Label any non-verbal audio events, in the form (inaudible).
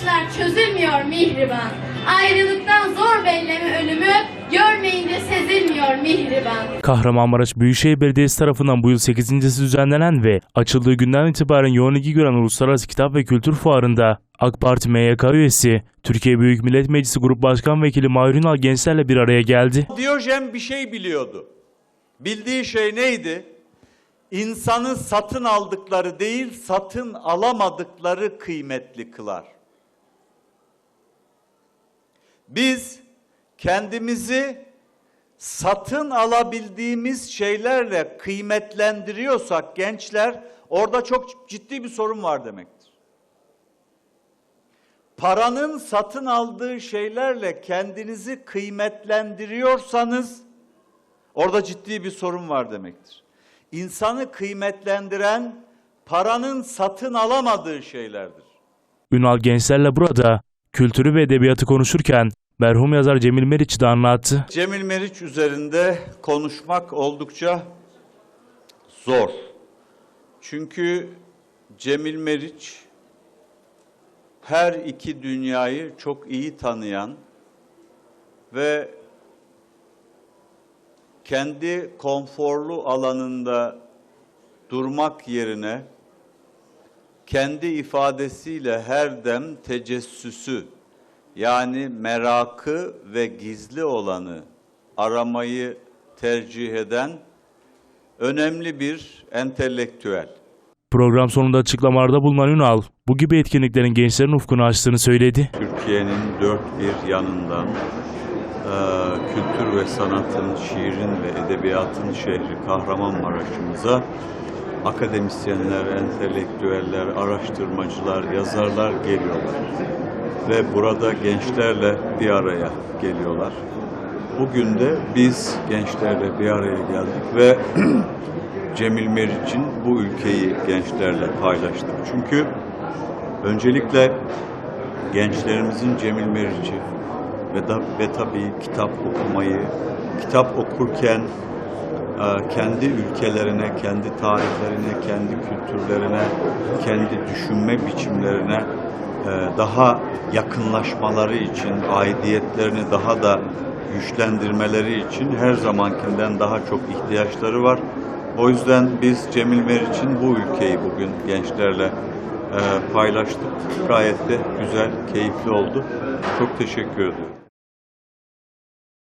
işler çözülmüyor mihriban. Ayrılıktan zor belleme ölümü, görmeyince sezilmiyor mihriban. Kahramanmaraş Büyükşehir Belediyesi tarafından bu yıl 8.si düzenlenen ve açıldığı günden itibaren yoğun ilgi gören Uluslararası Kitap ve Kültür Fuarı'nda AK Parti MYK üyesi, Türkiye Büyük Millet Meclisi Grup Başkan Vekili Mahir Ünal gençlerle bir araya geldi. Diyojen bir şey biliyordu. Bildiği şey neydi? İnsanı satın aldıkları değil, satın alamadıkları kıymetli kılar. Biz kendimizi satın alabildiğimiz şeylerle kıymetlendiriyorsak gençler orada çok ciddi bir sorun var demektir. Paranın satın aldığı şeylerle kendinizi kıymetlendiriyorsanız orada ciddi bir sorun var demektir. İnsanı kıymetlendiren paranın satın alamadığı şeylerdir. Ünal gençlerle burada kültürü ve edebiyatı konuşurken merhum yazar Cemil Meriç'i de anlattı. Cemil Meriç üzerinde konuşmak oldukça zor. Çünkü Cemil Meriç her iki dünyayı çok iyi tanıyan ve kendi konforlu alanında durmak yerine kendi ifadesiyle her dem tecessüsü yani merakı ve gizli olanı aramayı tercih eden önemli bir entelektüel. Program sonunda açıklamalarda bulunan Ünal, bu gibi etkinliklerin gençlerin ufkunu açtığını söyledi. Türkiye'nin dört bir yanından eee, kültür ve sanatın, şiirin ve edebiyatın şehri Kahramanmaraş'ımıza akademisyenler, entelektüeller, araştırmacılar, yazarlar geliyorlar. Ve burada gençlerle bir araya geliyorlar. Bugün de biz gençlerle bir araya geldik ve (clears throat) Cemil Meriç'in bu ülkeyi gençlerle paylaştık. Çünkü öncelikle gençlerimizin Cemil Meriç'i ve, da, ve tabii kitap okumayı, kitap okurken e, kendi ülkelerine, kendi tarihlerine, kendi kültürlerine, kendi düşünme biçimlerine e, daha yakınlaşmaları için, aidiyetlerini daha da güçlendirmeleri için her zamankinden daha çok ihtiyaçları var. O yüzden biz Cemil Meriç'in bu ülkeyi bugün gençlerle e, paylaştık. Gayet de güzel, keyifli oldu. Çok teşekkür ediyorum.